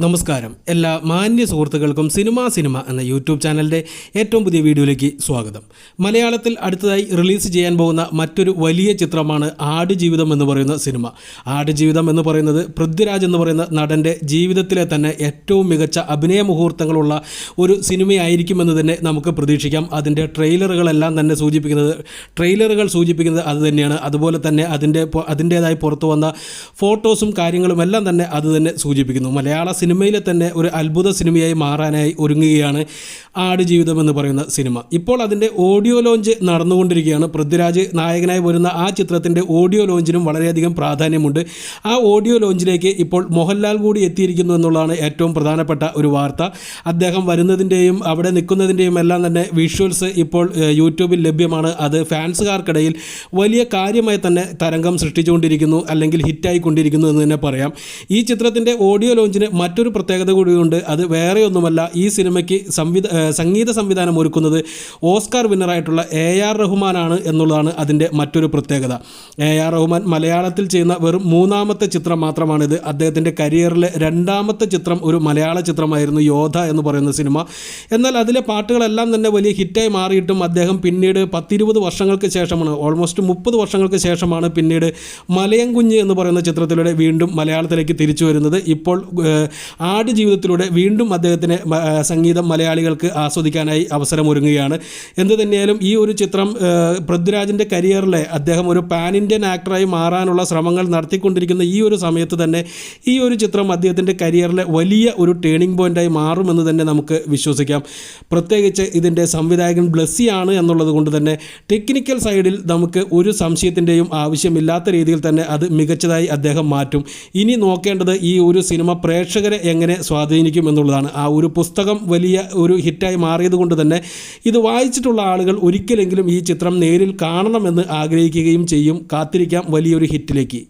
നമസ്കാരം. എല്ലാ മാന്യ സുഹൃത്തുക്കൾക്കും സിനിമ സിനിമ എന്ന യൂട്യൂബ് ചാനലിന്റെ ഏറ്റവും പുതിയ വീഡിയോയിലേക്ക് സ്വാഗതം. മലയാളത്തിൽ അടുത്തതായി റിലീസ് ചെയ്യാൻ പോകുന്ന മറ്റൊരു വലിയ ചിത്രമാണ് ആടുജീവിതം എന്ന് പറയുന്ന സിനിമ. ആടുജീവിതം എന്ന് പറയുന്നത് പൃഥ്വിരാജ് എന്ന് പറയുന്ന നടന്റെ ജീവിതത്തിലെ തന്നെ ഏറ്റവും മികച്ച അഭിനയ മുഹൂർത്തങ്ങളുള്ള ഒരു സിനിമയായിരിക്കുമെന്ന് തന്നെ നമുക്ക് പ്രതീക്ഷിക്കാം. അതിന്റെ ട്രെയിലറുകളെല്ലാം തന്നെ സൂചിപ്പിക്കുന്നത് ട്രെയിലറുകൾ സൂചിപ്പിക്കുന്നത് അത് തന്നെയാണ്. അതുപോലെ തന്നെ അതിന്റെ അതിന്റേതായി പുറത്തു വന്ന ഫോട്ടോസും കാര്യങ്ങളും എല്ലാം തന്നെ അത് തന്നെ സൂചിപ്പിക്കുന്നു. മലയാള സിനിമയിലെ തന്നെ ഒരു അത്ഭുത സിനിമയായി മാറാനായി ഒരുങ്ങുകയാണ് ആടുജീവിതം എന്ന് പറയുന്ന സിനിമ. ഇപ്പോൾ അതിന്റെ ഓഡിയോ ലോഞ്ച് നടന്നുകൊണ്ടിരിക്കുകയാണ്. പൃഥ്വിരാജ് നായകനായി വരുന്ന ആ ചിത്രത്തിന്റെ ഓഡിയോ ലോഞ്ചിനും വളരെയധികം പ്രാധാന്യമുണ്ട്. ആ ഓഡിയോ ലോഞ്ചിലേക്ക് ഇപ്പോൾ മോഹൻലാൽ കൂടി എത്തിയിരിക്കുന്നു എന്നുള്ളതാണ് ഏറ്റവും പ്രധാനപ്പെട്ട ഒരു വാർത്ത. അദ്ദേഹം വരുന്നതിന്റെയും അവിടെ നിൽക്കുന്നതിന്റെയും എല്ലാം തന്നെ വിഷ്വൽസ് ഇപ്പോൾ യൂട്യൂബിൽ ലഭ്യമാണ്. അത് ഫാൻസുകാർക്കിടയിൽ വലിയ കാര്യമായി തന്നെ തരംഗം സൃഷ്ടിച്ചുകൊണ്ടിരിക്കുന്നു അല്ലെങ്കിൽ ഹിറ്റായിക്കൊണ്ടിരിക്കുന്നു എന്ന് തന്നെ പറയാം. ഈ ചിത്രത്തിന്റെ ഓഡിയോ ലോഞ്ചിന് മറ്റൊരു പ്രത്യേകത കൂടിയുണ്ട്. അത് വേറെ ഒന്നുമല്ല ഈ സിനിമയ്ക്ക് സംവിധ സംഗീത സംവിധാനം ഒരുക്കുന്നത് ഓസ്കാർ വിന്നറായിട്ടുള്ള എ ആർ റഹ്മാനാണ് എന്നുള്ളതാണ് അതിന്റെ മറ്റൊരു പ്രത്യേകത. എ ആർ റഹ്മാൻ മലയാളത്തിൽ ചെയ്യുന്ന വെറും മൂന്നാമത്തെ ചിത്രം മാത്രമാണിത്. അദ്ദേഹത്തിന്റെ കരിയറിലെ രണ്ടാമത്തെ ചിത്രം ഒരു മലയാള ചിത്രമായിരുന്നു യോധ എന്ന് പറയുന്ന സിനിമ. എന്നാൽ അതിലെ പാട്ടുകളെല്ലാം തന്നെ വലിയ ഹിറ്റായി മാറിയിട്ടും അദ്ദേഹം പിന്നീട് പത്തിരുപത് വർഷങ്ങൾക്ക് ശേഷമാണ് ഓൾമോസ്റ്റ് മുപ്പത് വർഷങ്ങൾക്ക് ശേഷമാണ് പിന്നീട് മലയൻകുഞ്ഞ് എന്ന് പറയുന്ന ചിത്രത്തിലൂടെ വീണ്ടും മലയാളത്തിലേക്ക് തിരിച്ചു വരുന്നത്. ഇപ്പോൾ ആട് ജീവിതത്തിലൂടെ വീണ്ടും അദ്ദേഹത്തിന് സംഗീതം മലയാളികൾക്ക് ആസ്വദിക്കാനായി അവസരമൊരുങ്ങുകയാണ്. എന്ത് തന്നെയായാലും ഈ ഒരു ചിത്രം പൃഥ്വിരാജിന്റെ കരിയറിലെ അദ്ദേഹം ഒരു പാൻ ഇന്ത്യൻ ആക്ടറായി മാറാനുള്ള ശ്രമങ്ങൾ നടത്തിക്കൊണ്ടിരിക്കുന്ന ഈ ഒരു സമയത്ത് തന്നെ ഈ ഒരു ചിത്രം അദ്ദേഹത്തിന്റെ കരിയറിലെ വലിയ ഒരു ടേണിംഗ് പോയിന്റായി മാറുമെന്ന് തന്നെ നമുക്ക് വിശ്വസിക്കാം. പ്രത്യേകിച്ച് ഇതിന്റെ സംവിധായകൻ ബ്ലസ്സിയാണ് എന്നുള്ളത് കൊണ്ട് തന്നെ ടെക്നിക്കൽ സൈഡിൽ നമുക്ക് ഒരു സംശയത്തിന്റെയും ആവശ്യമില്ലാത്ത രീതിയിൽ തന്നെ അത് മികച്ചതായി അദ്ദേഹം മാറ്റും. ഇനി നോക്കേണ്ടത് ഈ ഒരു സിനിമ പ്രേക്ഷകരെ എങ്ങനെ സ്വാധീനിക്കും എന്നുള്ളതാണ്. ആ ഒരു പുസ്തകം വലിയ ഒരു ഹിറ്റായി മാറിയത് കൊണ്ട് തന്നെ ഇത് വായിച്ചിട്ടുള്ള ആളുകൾ ഒരിക്കലെങ്കിലും ഈ ചിത്രം നേരിൽ കാണണമെന്ന് ആഗ്രഹിക്കുകയും ചെയ്യും. കാത്തിരിക്കാം വലിയൊരു ഹിറ്റിലേക്ക്.